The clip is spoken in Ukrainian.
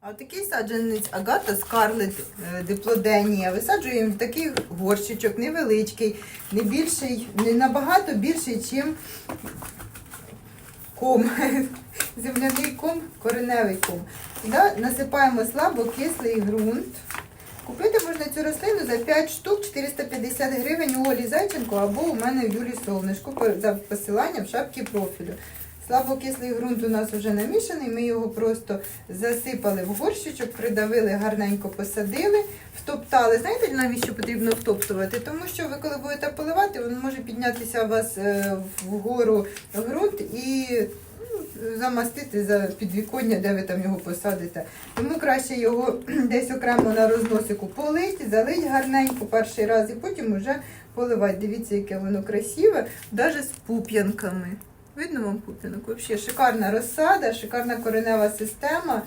А такий саджанець Агата Скарлет диплоденія. Висаджуємо в такий горщичок, невеличкий, не більший, не набагато більший, ніж ком. Земляний ком, кореневий ком. Сюди насипаємо слабокислий ґрунт. Купити можна цю рослину за 5 штук 450 гривень у Олі Зайченко або у мене в Юлі Солнишку за посиланням в шапці профілю. Слабокислий ґрунт у нас вже намішаний, ми його просто засипали в горщичок, придавили, гарненько посадили, втоптали. Знаєте, навіщо потрібно втоптувати? Тому що ви коли будете поливати, він може піднятися у вас е, вгору ґрунт і ну, замастити за підвіконня, де ви там його посадите. Тому краще його десь окремо на розносику полить, залить гарненько перший раз і потім вже поливати. Дивіться, яке воно красиве, навіть з пуп'янками. Видно вам путинок? Взагалі шикарна розсада, шикарна коренева система.